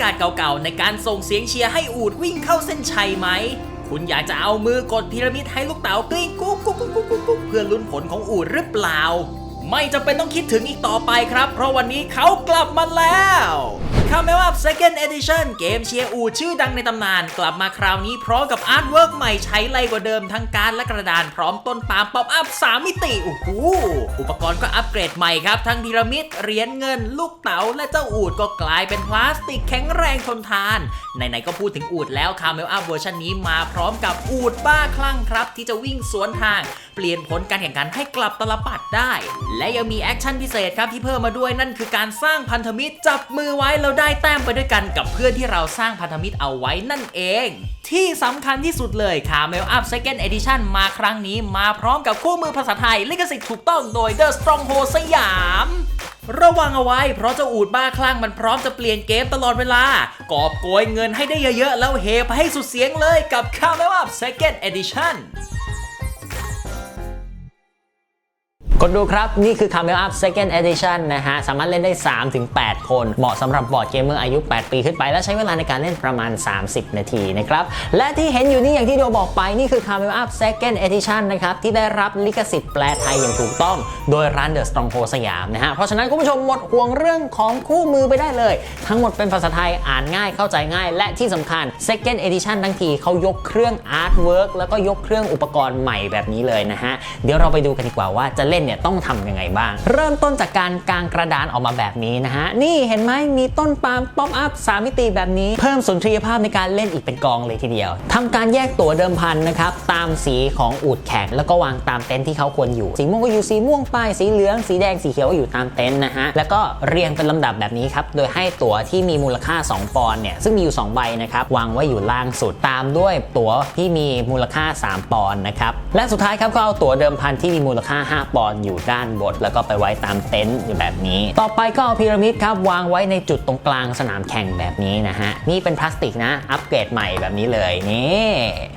ากาศเก่าๆ ในการส่งเสียงเชียร์ให้อูดวิ่งเข้าเส้นชัยไหม คุณอยากจะเอามือกดพีระมิดให้ลูกเต๋ากลิ้งกุ๊กกุ๊กกุ๊กกุ๊กกุ๊กเพื่อลุ้นผลของอูดหรือเปล่า ไม่จำเป็นต้องคิดถึงอีกต่อไปครับ เพราะวันนี้เขากลับมาแล้ว คาเมล Up Second Edition เกมเชียร์อูดชื่อดังในตำนาน กลับมาคราวนี้พร้อมกับอาร์ตเวิร์กใหม่ใช้ไรกว่าเดิมทั้งการและกระดานพร้อมต้นปามป๊อปอัพ 3 มิติโอ้โหอุปกรณ์ก็อัปเกรดใหม่ครับ ทั้งพีระมิดเหรียญเงิน ลูกเต๋าและเจ้าอูดก็กลายเป็นพลาสติกแข็งแรงทนทานไหนๆก็พูดถึงอูดแล้วคาเมล Up เวอร์ชันนี้มาพร้อมกับอูดบ้าคลั่งครับ ที่จะวิ่งสวนทาง เปลี่ยนผลการแข่งขันให้กลับตลปัดได้ และยังมีแอคชั่นพิเศษครับที่เพิ่มมาด้วยนั่นคือการสร้างพันธมิตรจับมือไว้แล้วได้แต้มไปด้วยกันกับเพื่อนที่เราสร้างพันธมิตรเอาไว้นั่นเอง ที่สำคัญที่สุดเลยคาเมล Up Second Edition มาครั้งนี้มาพร้อมกับคู่มือภาษาไทยลิขสิทธิ์ถูกต้องโดย The Stronghold สยามระวังเอาไว้เพราะเจ้าอูดบ้าคลั่งมันพร้อมจะเปลี่ยนเกมตลอดเวลากอบโกยเงินให้ได้เยอะๆ แล้วเฮไปให้สุดเสียงเลยกับ Camel Up Second Edition ดดูครับ นี่คือ Camel Up Second Edition นะฮะ สามารถเล่นได้ 3-8 คน เหมาะสำหรับบอร์ดเกมเมอร์อายุ 8 ปีขึ้นไป และใช้เวลาในการเล่นประมาณ 30 นาทีนะครับ และที่เห็นอยู่นี่อย่างที่โดบอกไป นี่คือ Camel Up Second Edition นะครับ ที่ได้รับลิขสิทธิ์แปลไทยอย่างถูกต้อง โดยร้าน The Stronghold สยามนะฮะ เพราะฉะนั้นคุณผู้ชมหมดห่วงเรื่องของคู่มือไปได้เลย ทั้งหมดเป็นภาษาไทยอ่านง่ายเข้าใจง่าย และที่สำคัญ Second Edition ทั้งทีเขายกเครื่อง Artwork แล้วก็ยกเครื่องอุปกรณ์ใหม่แบบนี้เลยนะฮะเดี๋ยวเราไปดูกันดีกว่าว่าจะเล่นเนี่ยต้องทำยังไงบ้าง เริ่มต้นจากการกางกระดานออกมาแบบนี้นะฮะ นี่เห็นไหมมีต้นปาล์มป๊อปอัพ3มิติแบบนี้ เพิ่มสุนทรียภาพในการเล่นอีกเป็นกองเลยทีเดียวทำการแยกตัวเดิมพันนะครับตามสีของอูดแข็งแล้วก็วางตามเต็นท์ที่เขาควรอยู่ สีม่วงก็อยู่สีม่วงป้ายสีเหลือง สีแดงสีเขียวก็อยู่ตามเต็นท์นะฮะแล้วก็เรียงเป็นลำดับแบบนี้ครับโดยให้ตั๋วที่มีมูลค่า 2 ปอนด์เนี่ยซึ่งมีอยู่ 2 ใบนะครับวางไว้อยู่ล่างสุดตามด้วยตั๋วที่มีมูลค่า 3 ปอนด์นะครับและสุดท้ายครับก็เอาตั๋วเดิมพันที่มีมูลค่า 5 ปอนด์อยูู่่ด้านบนแล้วก็ไปไว้ตามเต็นท์อยู่แบบนี้ ต่อไปก็เอาพีระมิดครับวางไว้ในจุดตรงกลางสนามแข่งแบบนี้นะฮะนี่เป็นพลาสติกนะอัปเกรดใหม่แบบนี้เลยนี่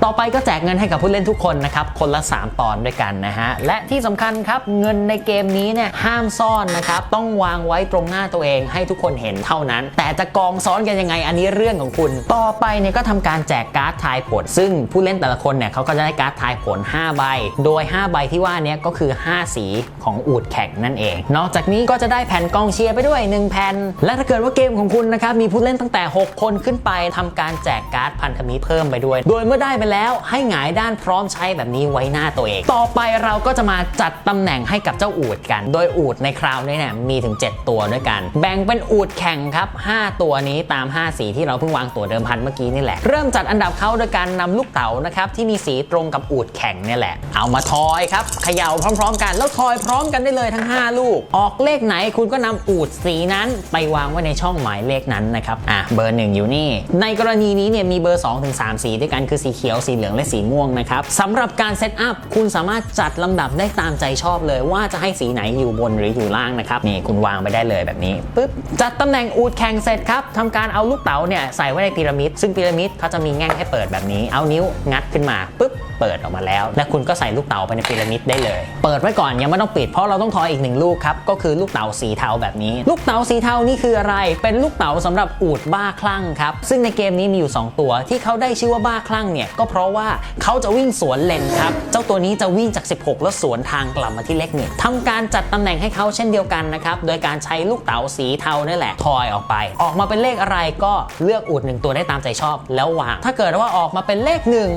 ต่อไปก็แจกเงินให้กับผู้เล่นทุกคนนะครับคนละ 3 ปอนด์ด้วยกันนะฮะและที่สำคัญครับเงินในเกมนี้เนี่ยห้ามซ่อนนะครับต้องวางไว้ตรงหน้าตัวเองให้ทุกคนเห็นเท่านั้น แต่จะกองซ้อนกันยังไงอันนี้เรื่องของคุณ ต่อไปเนี่ยก็ทำการแจกการ์ดทายผล ซึ่งผู้เล่นแต่ละคนเนี่ยเขาก็จะได้การ์ดทายผล 5 ใบ โดย 5 ใบที่ว่านี้ก็คือ 5 สีของอูดแข่งนั่นเอง นอกจากนี้ก็จะได้แผ่นกองเชียร์ไปด้วย 1 แผ่น และถ้าเกิดว่าเกมของคุณนะครับมีผู้เล่นตั้งแต่ 6 คนขึ้นไปทำการแจกการ์ดพันธมิตรเพิ่มไปด้วย โดยเมื่อได้ไปแล้วให้หงายด้านพร้อมใช้แบบนี้ไว้หน้าตัวเอง ต่อไปเราก็จะมาจัดตำแหน่งให้กับเจ้าอูดกัน โดยอูดในคราวนี้เนี่ยมีถึง 7 ตัวด้วยกัน แบ่งเป็นอูดแข่งครับ 5 ตัวนี้ตาม 5 สีที่เราเพิ่งวางตัวเดิมพันเมื่อกี้นี่แหละ เริ่มจัดอันดับเขาโดยการนำลูกเต๋านะครับที่มีสีตรงกับอูดแข่งเนี่ยแหละ เอามาทอยครับเขย่าพร้อม ๆ กันแล้วทอยพร้อมกันได้เลยทั้ง 5 ลูก ออกเลขไหนคุณก็นำอูดสีนั้นไปวางไว้ในช่องหมายเลขนั้นนะครับอะเบอร์ 1 อยู่นี่ ในกรณีนี้เนี่ยมีเบอร์ 2 ถึง 3 สีด้วยกันคือสีเขียวสีเหลืองและสีม่วงนะครับสำหรับการเซตอัพคุณสามารถจัดลำดับได้ตามใจชอบเลย ว่าจะให้สีไหนอยู่บนหรืออยู่ล่างนะครับนี่คุณวางไปได้เลยแบบนี้ปึ๊บจัดตำแหน่งอูดแข่งเสร็จครับทำการเอาลูกเต๋าเนี่ยใส่ไว้ในพีระมิดซึ่งพีระมิดเขาจะมีแง่งให้เปิดแบบนี้ เอานิ้วงัดขึ้นมาปึ๊บเปิดออกมาแล้ว และคุณก็ใส่ลูกเต๋าไปในพีระมิดได้เลย เปิดไว้ก่อนยังไม่ต้องปิดเพราะเราต้องทอยอีกหนึ่งลูกครับก็คือลูกเต๋าสีเทาแบบนี้ ลูกเต๋าสีเทานี่คืออะไร เป็นลูกเต๋าสำหรับอูดบ้าคลั่งครับซึ่งในเกมนี้มีอยู่ 2 ตัว ที่เขาได้ชื่อว่าบ้าคลั่งเนี่ยก็เพราะว่าเขาจะวิ่งสวนเลนครับเจ้าตัวนี้จะวิ่งจาก 16 แล้วสวนทางกลับมาที่เลขหนึ่งทำการจัดตำแหน่งให้เขาเช่นเดียวกันนะครับโดยการใช้ลูกเต๋าสีเทานี่แหละทอยออกไป ออกมาเป็นเลขอะไรก็เลือกอูดหนึ่งตัวได้ตามใจชอบ แล้ววาง ถ้าเกิดว่าออกมาเป็นเลขหนึ่ง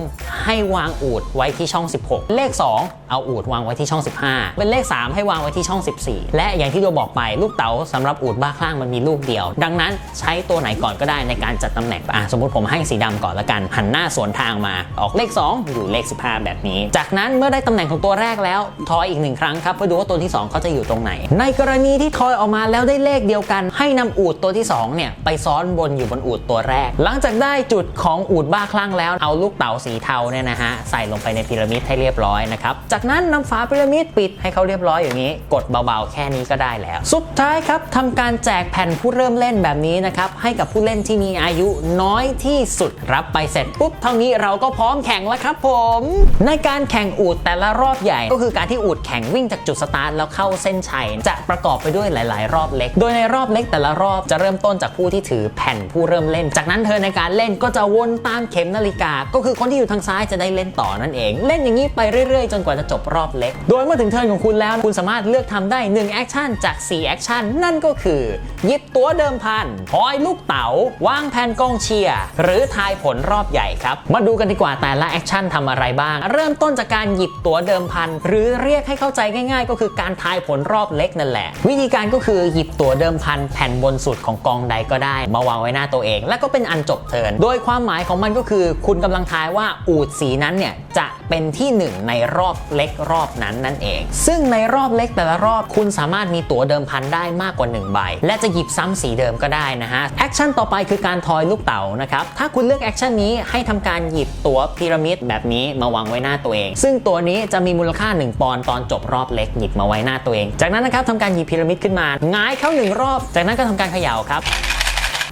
ให้วางอูดไว้ที่ช่อง 16 เลข 2 เอาอูดวางไว้ที่ช่อง 15เป็นเลข 3 ให้วางไว้ที่ช่อง 14 และอย่างที่เราบอกไปลูกเต๋าสำหรับอูดบ้าคลั่งมันมีลูกเดียว ดังนั้นใช้ตัวไหนก่อนก็ได้ในการจัดตำแหน่งอะสมมติผมให้สีดำก่อนละกัน หันหน้าสวนทางมาออกเลข 2 อยู่เลข 15 แบบนี้ จากนั้นเมื่อได้ตำแหน่งของตัวแรกแล้วทอยอีกหนึ่งครั้งครับเพื่อดูว่าตัวที่ 2เขาจะอยู่ตรงไหน ในกรณีที่ทอยออกมาแล้วได้เลขเดียวกัน ให้นำอูดตัวที่2เนี่ยไปซ้อนบนอยู่บนอูดตัวแรก หลังจากได้จุดของอูดบ้าคลั่งแล้วเอาลูกเต๋าสีเทาเนี่ยนะฮะใส่ลงไปในพีระมิดให้เรียบร้อยนะครับจากนั้นนำฝาพีระมิดปิดให้เขาเรียบร้อยอย่างนี้ กดเบาๆ แค่นี้ก็ได้แล้ว สุดท้ายครับทำการแจกแผ่นผู้เริ่มเล่นแบบนี้นะครับ ให้กับผู้เล่นที่มีอายุน้อยที่สุดรับไปเสร็จปุ๊บเท่านี้เราก็พร้อมแข่งแล้วครับผม ในการแข่งอูดแต่ละรอบใหญ่ ก็คือการที่อูดแข่งวิ่งจากจุดสตาร์ทแล้วเข้าเส้นชัยจะประกอบไปด้วยหลาย ๆ รอบเล็ก โดยในรอบเล็กแต่ละรอบจะเริ่มต้นจากผู้ที่ถือแผ่นผู้เริ่มเล่น จากนั้นเธอในการเล่นก็จะวนตามเข็มนาฬิกา ก็คือคนที่อยู่ทางซ้ายจะได้เล่นต่อนั่นเอง เล่นอย่างนี้ไปเรื่อย ๆ จนกว่าจะจบรอบเล็ก โดยเมื่อถึงเทิร์นของคุณแล้ว คุณสามารถเลือกทำได้ 1 แอคชั่นจาก 4 แอคชั่น นั่นก็คือ หยิบตัวเดิมพันพอยลูกเต๋าวางแผ่นกองเชียร์หรือทายผลรอบใหญ่ครับ มาดูกันดีกว่าแต่ละแอคชั่นทำอะไรบ้าง เริ่มต้นจากการหยิบตัวเดิมพันหรือเรียกให้เข้าใจง่าย ๆ ก็คือการทายผลรอบเล็กนั่นแหละ วิธีการก็คือหยิบตัวเดิมพันแผ่นบนสุดของกองใดก็ได้ มาวางไว้หน้าตัวเอง และก็เป็นอันจบเทิน โดยความหมายของมันก็คือ คุณกำลังทายว่าอูดสีนั้นเนี่ยจะเป็นที่หนึ่งในรอบเล็กรอบนั้นนั่นเองซึ่งึ่งในรอบเล็กแต่ละรอบคุณสามารถมีตั๋วเดิมพันได้มากกว่า 1 ใบ และจะหยิบซ้ำสีเดิมก็ได้นะฮะแอคชั่นต่อไปคือการทอยลูกเต๋านะครับถ้าคุณเลือกแอคชั่นนี้ให้ทำการหยิบตั๋วพีระมิดแบบนี้มาวางไว้หน้าตัวเอง ซึ่งตัวนี้จะมีมูลค่า 1 ปอนด์ตอนจบรอบเล็กหยิบมาไว้หน้าตัวเอง จากนั้นนะครับทำการหยิบพีระมิดขึ้นมาหงายเข้าหนึ่งรอบ จากนั้นก็ทำการเขย่าครับ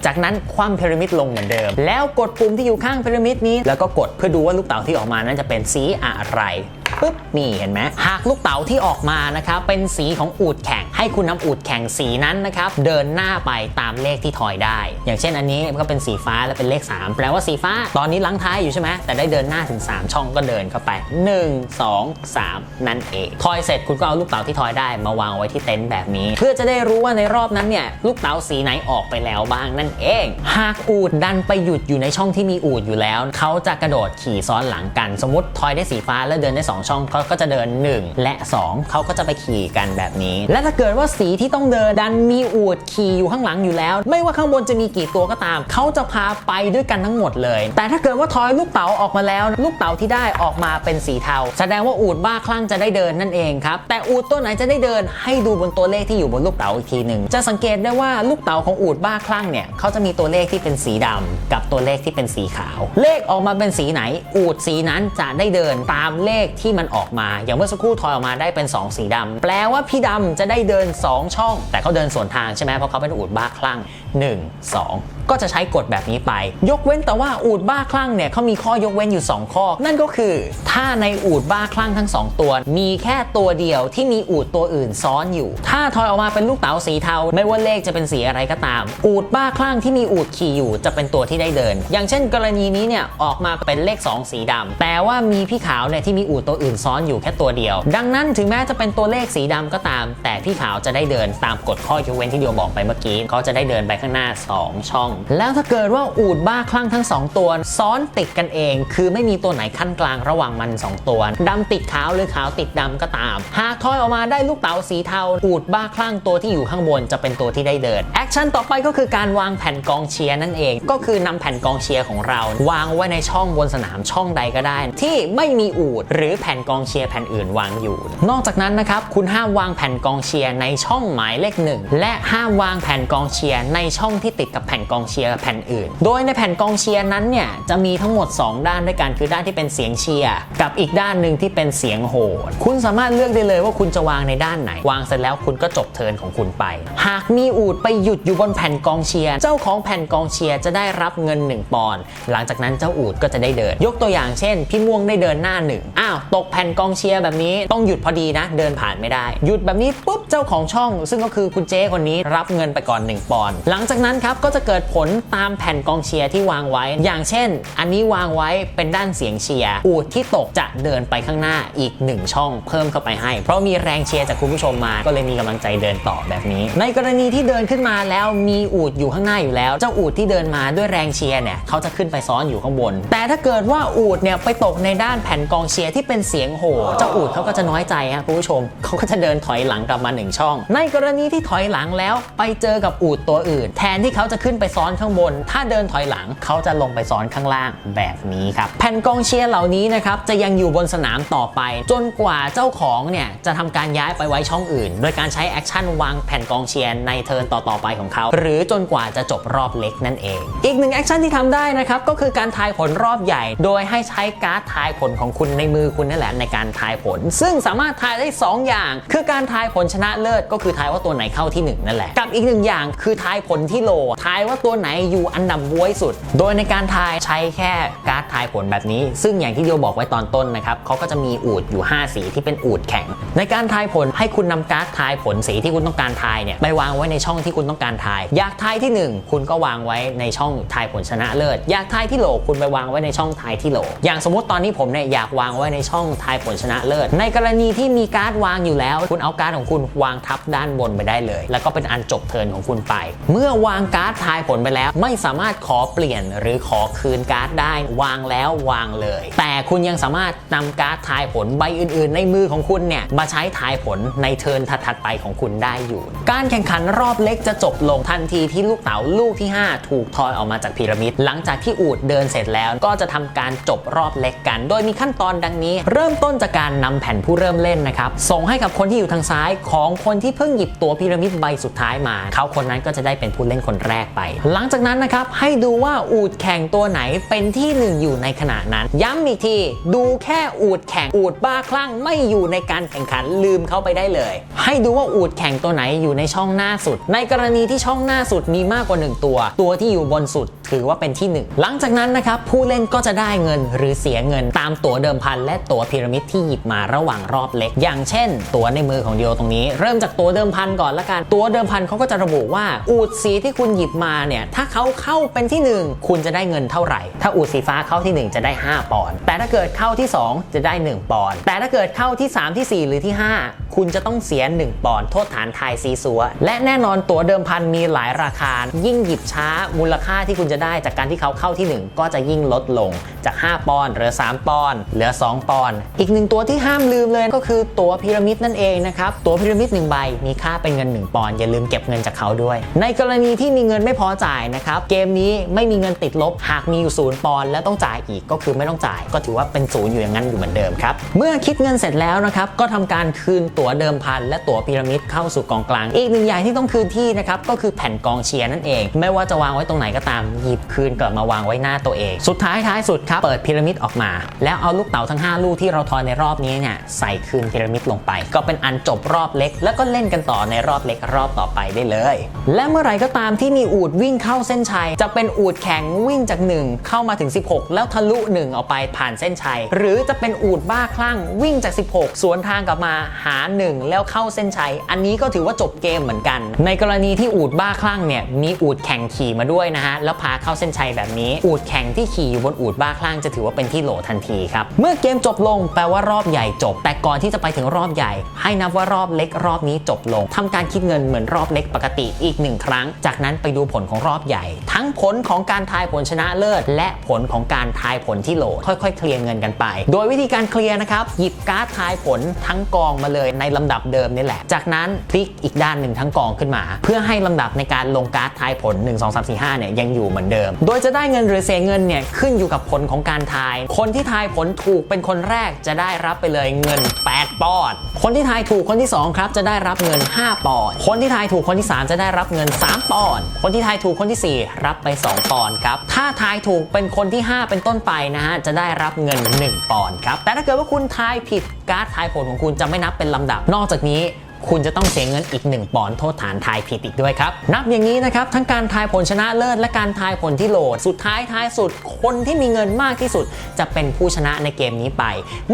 จากนั้นคว่ำพีระมิดลงเหมือนเดิม แล้วกดปุ่มที่อยู่ข้างพีระมิดนี้ แล้วก็กดเพื่อดูว่าลูกเต๋าที่ออกมานั้นจะเป็นสีอะไร ปุ๊บนี่เห็นไหมหากลูกเต๋าที่ออกมานะครับเป็นสีของอูดแข่ง ให้คุณนำอูดแข่งสีนั้นนะครับเดินหน้าไปตามเลขที่ทอยได้ อย่างเช่นอันนี้ก็เป็นสีฟ้าและเป็นเลข 3 แปลว่าสีฟ้าตอนนี้ลังท้ายอยู่ใช่ไหมแต่ได้เดินหน้าถึง 3 ช่องก็เดินเข้าไป 1 2 3 นั่นเองทอยเสร็จคุณก็เอาลูกเต๋าที่ทอยได้มาวางไว้ที่เต็นท์แบบนี้ เพื่อจะได้รู้ว่าในรอบนั้นเนี่ยลูกเต๋าสีไหนออกไปแล้วบ้างนั่นเอง หากอูดดันไปหยุดอยู่ในช่องที่มีอูดอยู่แล้ว เขาจะกระโดดขี่ซ้อนหลังกัน สมมติทอยได้สีฟ้าแล้วเดินได้ 2 ช่องเขาก็จะเดิน 1 และ 2 เขาก็จะไปขี่กันแบบนี้ และถ้าเกิดว่าสีที่ต้องเดินดันมีอูดขี่อยู่ข้างหลังอยู่แล้ว ไม่ว่าข้างบนจะมีกี่ตัวก็ตาม เขาจะพาไปด้วยกันทั้งหมดเลย แต่ถ้าเกิดว่าทอยลูกเต๋าออกมาแล้ว ลูกเต๋าที่ได้ออกมาเป็นสีเทา แสดงว่าอูดบ้าคลั่งจะได้เดินนั่นเองครับแต่อูดตัวไหนจะได้เดินให้ดูบนตัวเลขที่อยู่บนลูกเต๋าอีกทีหนึ่งจะสังเกตได้ว่าลูกเต๋าของอูดบ้าคลั่งเนี่ยเขาจะมีตัวเลขที่เป็นสีดำกับตัวเลขที่เป็นสีขาว เลขออกมาเป็นสีไหน อูดสีนั้นจะได้เดินตามเลขที่มันออกมา อย่างเมื่อสักครู่ทอยออกมาได้เป็น 2 สีดำแปลว่าพี่ดำจะได้เดิน 2 ช่อง แต่เขาเดินสวนทางใช่ไหมเพราะเขาเป็นอูดบ้าคลั่ง 1 2 ก็จะใช้กฎแบบนี้ไป ยกเว้นแต่ว่าอูดบ้าคลั่งเนี่ยเขามีข้อยกเว้นอยู่ 2 ข้อ นั่นก็คือ ถ้าในอูดบ้าคลั่งทั้ง 2 ตัว มีแค่ตัวเดียวที่มีอูดตัวอื่นซ้อนอยู่ ถ้าทอยออกมาเป็นลูกเต๋าสีเทา ไม่ว่าเลขจะเป็นสีอะไรก็ตาม อูดบ้าคลั่งที่มีอูดขี่อยู่จะเป็นตัวที่ได้เดิน อย่างเช่น กรณีนี้เนี่ยออกมาเป็นเลข 2 สีดำแต่ว่ามีพี่ขาวเนี่ยที่มีอูดตัวอื่นซ้อนอยู่แค่ตัวเดียว ดังนั้นถึงแม้จะเป็นตัวเลขสีดำก็ตาม แต่พี่ขาวจะได้เดินตามกฎข้อยกเว้นที่เดียวบอกไปเมื่อกี้เขาจะได้เดินไปข้างหน้า 2 ช่องแล้วถ้าเกิดว่าอูดบ้าคลั่งทั้ง 2 ตัว ซ้อนติดกันเอง คือไม่มีตัวไหนขั้นกลางระหว่างมัน 2 ตัวดำติดขาวหรือขาวติดดำก็ตาม หากทอยออกมาได้ลูกเต๋าสีเทา อูดบ้าคลั่งตัวที่อยู่ข้างบนจะเป็นตัวที่ได้เดินแอคชั่นต่อไปก็คือการวางแผ่นกองเชียร์นั่นเอง ก็คือนำแผ่นกองเชียร์ของเรา วางไว้ในช่องบนสนามช่องใดก็ได้ ที่ไม่มีอูดหรือแผ่นกองเชียร์แผ่นอื่นวางอยู่ นอกจากนั้นนะครับคุณห้ามวางแผ่นกองเชียร์ในช่องหมายเลขหนึ่งและห้ามวางแผ่นกองเชียร์ในช่องที่ติดกับแผ่นกองเชียร์แผ่นอื่น โดยในแผ่นกองเชียร์นั้นเนี่ยจะมีทั้งหมด 2 ด้านด้วยกันคือด้านที่เป็นเสียงเชียร์กับอีกด้านหนึ่งที่เป็นเสียงโหดคุณสามารถเลือกได้เลยว่าคุณจะวางในด้านไหน วางเสร็จแล้วคุณก็จบเทิร์นของคุณไป หากมีอูดไปหยุดอยู่บนแผ่นกองเชียร์เจ้าของแผ่นกองเชียร์จะได้รับเงิน 1 ปอนด์หลังจากนั้นเจ้าอูดก็จะได้เดิน ยกตัวอย่างเช่น พี่ม่วงได้เดินหน้าหนึ่งอ้าวตกแผ่นกองเชียร์แบบนี้ต้องหยุดพอดีนะ เดินผ่านไม่ได้ หยุดแบบนี้ปุ๊บเจ้าของช่อง ซึ่งก็คือคุณเจ้คนนี้รับเงินไปก่อน 1 ปอนด์หลังจากนั้นครับก็จะเกิดผผลตามแผ่นกองเชียร์ที่วางไว้ อย่างเช่น อันนี้วางไว้เป็นด้านเสียงเชียร์อูดที่ตกจะเดินไปข้างหน้าอีก 1 ช่องเพิ่มเข้าไปให้ เพราะมีแรงเชียร์จากคุณผู้ชมมา ก็เลยมีกำลังใจเดินต่อแบบนี้ ในกรณีที่เดินขึ้นมาแล้วมีอูดอยู่ข้างหน้าอยู่แล้ว เจ้าอูดที่เดินมาด้วยแรงเชียร์เนี่ยเขาจะขึ้นไปซ้อนอยู่ข้างบน แต่ถ้าเกิดว่าอูดเนี่ยไปตกในด้านแผ่นกองเชียร์ที่เป็นเสียงโห่เจ้าอูดเขาก็จะน้อยใจฮะคุณผู้ชมเขาก็จะเดินถอยหลังกลับมาหนึ่งช่อง ในกรณีที่ถอยหลังแล้วไปเจอกับอูดตัวอื่น แทนที่เขาจะขึ้นไปซ้อนอนข้างบน ถ้าเดินถอยหลังเขาจะลงไปซ้อนข้างล่างแบบนี้ครับ แผ่นกองเชียร์เหล่านี้นะครับจะยังอยู่บนสนามต่อไป จนกว่าเจ้าของเนี่ยจะทำการย้ายไปไว้ช่องอื่น โดยการใช้แอคชั่นวางแผ่นกองเชียร์ในเทิร์นต่อๆไปของเขา หรือจนกว่าจะจบรอบเล็กนั่นเอง อีกหนึ่งแอคชั่นที่ทำได้นะครับก็คือการทายผลรอบใหญ่ โดยให้ใช้การ์ดทายผลของคุณในมือคุณนั่นแหละในการทายผล ซึ่งสามารถทายได้ 2 อย่าง คือการทายผลชนะเลิศก็คือทายว่าตัวไหนเข้าที่ 1 นั่นแหละ กับอีกหนึ่งอย่างคือทายผลที่โล ทายว่าตัวไหนอยู่อันดับบวยสุด โดยในการทายใช้แค่การ์ดทายผลแบบนี้ ซึ่งอย่างที่เดียวบอกไว้ตอนต้นนะครับเขาก็จะมีอูดอยู่ 5 สีที่เป็นอูดแข็ง ในการทายผลให้คุณนำการ์ดทายผลสีที่คุณต้องการทายเนี่ยไปวางไว้ในช่องที่คุณต้องการทาย อยากทายที่ 1 คุณก็วางไว้ในช่องทายผลชนะเลิศ อยากทายที่โหลคุณไปวางไว้ในช่องทายที่โหล อย่างสมมติตอนนี้ผมเนี่ยอยากวางไว้ในช่องทายผลชนะเลิศ ในกรณีที่มีการ์ดวางอยู่แล้ว คุณเอาการ์ดของคุณวางทับด้านบนไปได้เลย แล้วก็เป็นอันจบเทิร์นของคุณไป เมื่อวางการ์ดทายผลไปแล้ว ไม่สามารถขอเปลี่ยนหรือขอคืนการ์ดได้ วางแล้ววางเลย แต่คุณยังสามารถนำการ์ดทายผลใบอื่น ๆ ในมือของคุณเนี่ยมาใช้ทายผลในเทิร์นถัดๆไปของคุณได้อยู่ การแข่งขันรอบเล็กจะจบลงทันทีที่ลูกเต๋าลูกที่ 5 ถูกทอยออกมาจากพีระมิด หลังจากที่อูดเดินเสร็จแล้วก็จะทำการจบรอบเล็กกัน โดยมีขั้นตอนดังนี้ เริ่มต้นจากการนำแผ่นผู้เริ่มเล่นนะครับส่งให้กับคนที่อยู่ทางซ้ายของคนที่เพิ่งหยิบตัวพีระมิดใบสุดท้ายมา เขาคนนั้นก็จะได้เป็นผู้เล่นคนแรกไป หลังจากนั้นนะครับให้ดูว่าอูดแข่งตัวไหนเป็นที่หนึ่งอยู่ในขณะนั้น ย้ำอีกทีดูแค่อูดแข่งอูดบ้าคลั่งไม่อยู่ในการแข่งขันลืมเข้าไปได้เลย ให้ดูว่าอูดแข่งตัวไหนอยู่ในช่องหน้าสุด ในกรณีที่ช่องหน้าสุดมีมากกว่า 1 ตัว ตัวที่อยู่บนสุดถือว่าเป็นที่ 1 หลังจากนั้นนะครับผู้เล่นก็จะได้เงินหรือเสียเงินตามตั๋วเดิมพันและตั๋วพีระมิดที่หยิบมาระหว่างรอบเล็ก อย่างเช่น ตั๋วในมือของเดียวตรงนี้ เริ่มจากตั๋วเดิมพันก่อนละกันตั๋วเดิมพันเขาก็จะระบุว่าอูดสีที่คุณหยิบมาเนี่ยถ้าเขาเข้าเป็นที่ 1 คุณจะได้เงินเท่าไหร่ ถ้าอูดสีฟ้าเข้าที่ 1 จะได้ 5 ปอนด์แต่ถ้าเกิดเข้าที่ 2 จะได้ 1 ปอนด์แต่ถ้าเกิดเข้าที่ 3 ที่ 4 หรือที่ 5 คุณจะต้องเสีย 1 ปอนด์โทษฐานทายซีซัว และแน่นอนตั๋วเดิมพันมีหลายราคา ยิ่งหยิบช้ามูลค่าที่คุณจะได้จากการที่เขาเข้าที่ 1 ก็จะยิ่งลดลงจาก 5 ปอนด์เหลือ 3 ปอนด์เหลือ 2 ปอนด์อีกหนึ่งตัวที่ห้ามลืมเลยก็คือตั๋วพีระมิดนั่นเองนะครับตั๋วพีระมิด1ใบมีค่าเป็นเงิน 1 ปอนด์อย่าลืมเก็บเงินจากเขาด้วย ในกรณีที่มีเงินไม่พอจ่ายนะครับเกมนี้ไม่มีเงินติดลบ หากมีอยู่ศูนย์ปอนด์แล้วต้องจ่ายอีกก็คือไม่ต้องจ่าย ก็ถือว่าเป็นศูนย์อยู่อย่างนั้นอยู่เหมือนเดิมครับเมื่อคิดเงินเสร็จแล้วนะครับก็ทำการคืนตั๋วเดิมพันและตั๋วพีระมิดเข้าสู่กองกลาง อีกหนึ่งอย่างที่ต้องคืนที่นะครับก็คือแผ่นกองเชียร์นั่นเอง ไม่ว่าจะวางไว้ตรงไหนก็ตามหยิบคืนกลับมาวางไว้หน้าตัวเอง สุดท้ายท้ายสุดครับเปิดพีระมิดออกมา แล้วเอาลูกเต๋าทั้ง 5 ลูกที่เราทอยในรอบนี้เนี่ยใส่คืนพีระมิดลงไป ก็เป็นอันจบรอบเล็ก แล้วก็เล่นกันต่อในรอบเล็กรอบต่อไปได้เลย และเมื่อไหร่ก็ตามที่มีอูดวิ่งเข้าเส้นชัย จะเป็นอูดแข็งวิ่งจาก 1 เข้ามาถึง 16 แล้วทะลุ 1 ออกไปผ่านเส้นชัย หรือจะเป็นอูดบ้าคลั่งวิ่งจาก 16 สวนทางกลับมาหา1แล้วเข้าเส้นชัย อันนี้ก็ถือว่าจบเกมเหมือนกัน ในกรณีที่อูดบ้าคลั่งเนี่ยมีอูดแข่งขี่มาด้วยนะฮะแล้วพาเข้าเส้นชัยแบบนี้ อูดแข่งที่ขี่อยู่บนอูดบ้าคลั่งจะถือว่าเป็นที่โหลทันทีครับเมื่อเกมจบลงแปลว่ารอบใหญ่จบ แต่ก่อนที่จะไปถึงรอบใหญ่ ให้นับว่ารอบเล็กรอบนี้จบลงทำการคิดเงินเหมือนรอบเล็กปกติอีกหนึ่งครั้ง จากนั้นไปดูผลของรอบใหญ่ ทั้งผลของการทายผลชนะเลิศ และผลของการทายผลที่โหลค่อยๆ เคลียร์เงินกันไป โดยวิธีการเคลียร์นะครับหยิบการ์ดทายผลทั้งกองมาเลยในลำดับเดิมนี่แหละ จากนั้นพลิกอีกด้านหนึ่งทั้งกองขึ้นมา เพื่อให้ลำดับในการลงการ์ดทายผล 1 2 3 4 5เนี่ยยังอยู่เหมือนเดิม โดยจะได้เงินหรือเสียเงินเนี่ยขึ้นอยู่กับผลของการทาย คนที่ทายผลถูกเป็นคนแรกจะได้รับไปเลยเงิน 8 ปอนด์คนที่ทายถูกคนที่สองครับ จะได้รับเงิน 5 ปอนด์คนที่ทายถูกคนที่ 3 จะได้รับเงิน 3 ปอนด์คนที่ทายถูกคนทีสี่ 4 รับไป 2 ปอนด์ครับถ้าทายถูกเป็นคนที่ 5 เป็นต้นไปนะฮะจะได้รับเงิน 1 ปอนด์ครับแต่ถ้าเกิดว่าคุณทายผิด การ์ดทายผลของคุณจะไม่นับเป็นลำดับ นอกจากนี้ คุณจะต้องเสียเงินอีก 1 ปอนด์โทษฐานทายผิดอีกด้วยครับ นับอย่างนี้นะครับ ทั้งการทายผลชนะเลิศและการทายผลที่โหลด สุดท้ายท้ายสุด คนที่มีเงินมากที่สุด จะเป็นผู้ชนะในเกมนี้ไป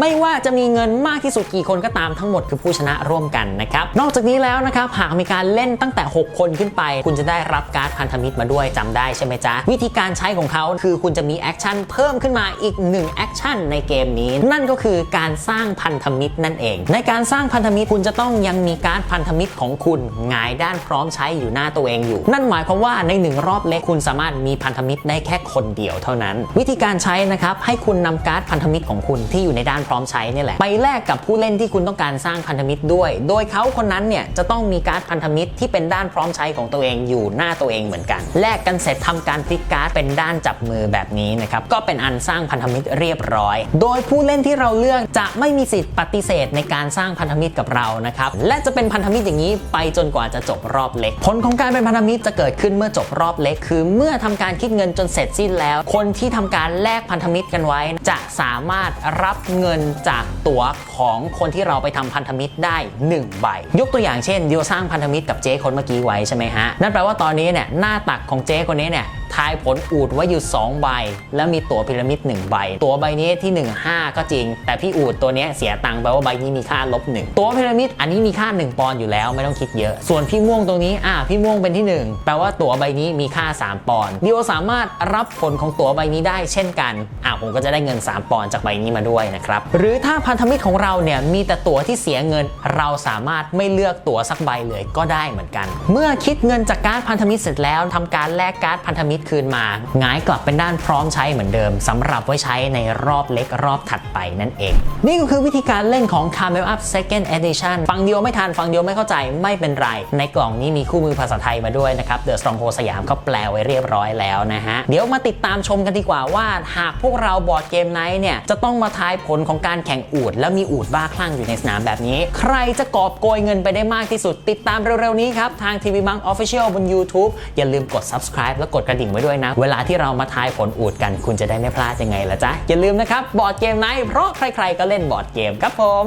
ไม่ว่าจะมีเงินมากที่สุดกี่คนก็ตามทั้งหมดคือผู้ชนะร่วมกันนะครับ นอกจากนี้แล้วนะครับหากมีการเล่นตั้งแต่ 6 คนขึ้นไป คุณจะได้รับการ์ดพันธมิตรมาด้วยจำได้ใช่ไหมจ๊ะวิธีการใช้ของเขาคือคุณจะมีแอคชั่นเพิ่มขึ้นมาอีก1แอคชั่นในเกมนี้ นั่นก็คือการสร้างพันธมิตรนั่นเอง ในการสร้างพันธมิตรคุณจะต้องยังมีการ์ดพันธมิตรของคุณหงายด้านพร้อมใช้อยู่หน้าตัวเองอยู่ นั่นหมายความว่าในหนึ่งรอบเล็กคุณสามารถมีพันธมิตรได้แค่คนเดียวเท่านั้น วิธีการใช้นะครับให้คุณนำการ์ดพันธมิตรของคุณที่อยู่ในด้านพร้อมใช้นี่แหละไปแลกกับผู้เล่นที่คุณต้องการสร้างพันธมิตรด้วย โดยเขาคนนั้นเนี่ยจะต้องมีการ์ดพันธมิตรที่เป็นด้านพร้อมใช้ของตัวเองอยู่หน้าตัวเองเหมือนกันแลกกันเสร็จทำการพลิกการ์ดเป็นด้านจับมือแบบนี้นะครับก็เป็นอันสร้างพันธมิตรเรียบร้อย โดยผู้เล่นที่เราเลือกจะไม่มีสิทธิ์ปฏิเสธในการสร้างพันธมิตรกับเรานะครับและจะเป็นพันธมิตรอย่างนี้ไปจนกว่าจะจบรอบเล็ก ผลของการเป็นพันธมิตรจะเกิดขึ้นเมื่อจบรอบเล็ก คือเมื่อทำการคิดเงินจนเสร็จสิ้นแล้ว คนที่ทำการแลกพันธมิตรกันไว้ จะสามารถรับเงินจากตั๋วของคนที่เราไปทำพันธมิตรได้ 1 ใบ ยกตัวอย่างเช่นดิวสร้างพันธมิตรกับเจ๊คนเมื่อกี้ไว้ใช่ไหมฮะนั่นแปลว่าตอนนี้เนี่ยหน้าตักของเจ๊คนนี้เนี่ย ทายผลอูดไว้อยู่ 2 ใบ แล้วมีตั๋วพีระมิด1ใบ ตั๋วใบนี้ที่ 1 5 ก็จริง แต่พี่อูดตัวนี้เสียตังค์แปลว่าใบนี้มีค่าลบ1ตั๋วพีระมิดอันนี้มีค่า 1 ปอนด์อยู่แล้วไม่ต้องคิดเยอะ ส่วนพี่ม่วงตรงนี้อ่าพี่ม่วงเป็นที่ 1 แปลว่าตั๋วใบนี้มีค่า 3 ปอนด์ดิวสามารถรับผลของตั๋วใบนี้ได้เช่นกันอ่าผมก็จะได้เงิน 3 ปอนด์จากใบนี้มาด้วยนะครับหรือถ้าพันธมิตรของเราเนี่ยมีแต่ตั๋วที่เสียเงิน เราสามารถไม่เลือกตั๋วสักใบเลยก็ได้เหมือนกัน เมื่อคิดเงินจากการพันธมิตรเสร็จแล้วทำการแลกการ์ดพันธมิตรคืนมาหงายกลับเป็นด้านพร้อมใช้เหมือนเดิมสำหรับไว้ใช้ในรอบเล็กรอบถัดไปนั่นเอง นี่ก็คือวิธีการเล่นของ Camel Up Second Edition ฟังเดียวไม่ทันฟังเดียวไม่เข้าใจไม่เป็นไร ในกล่องนี้มีคู่มือภาษาไทยมาด้วยนะครับ The Stronghold สยามเขาแปลไว้เรียบร้อยแล้วนะฮะ เดี๋ยวมาติดตามชมกันดีกว่าว่า หากพวกเราบอร์ดเกมไนท์เนี่ยจะต้องมาทายผลของการแข่งอูด แล้วมีอูดบ้าคลั่งอยู่ในสนามแบบนี้ ใครจะกอบโกยเงินไปได้มากที่สุด ติดตามเร็วๆนี้ครับทาง TV Monk Official บน YouTube อย่าลืมกด subscribe และกดกระดิ่งไว้ด้วยนะ เวลาที่เรามาทายผลอูดกัน คุณจะได้ไม่พลาดยังไงล่ะจ๊ะ อย่าลืมนะครับบอร์ดเกมไนท์เพราะใครๆก็เล่นบอร์ดเกมครับผม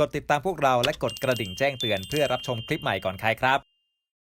กดติดตามพวกเราและกดกระดิ่งแจ้งเตือนเพื่อรับชมคลิปใหม่ก่อนใครครับ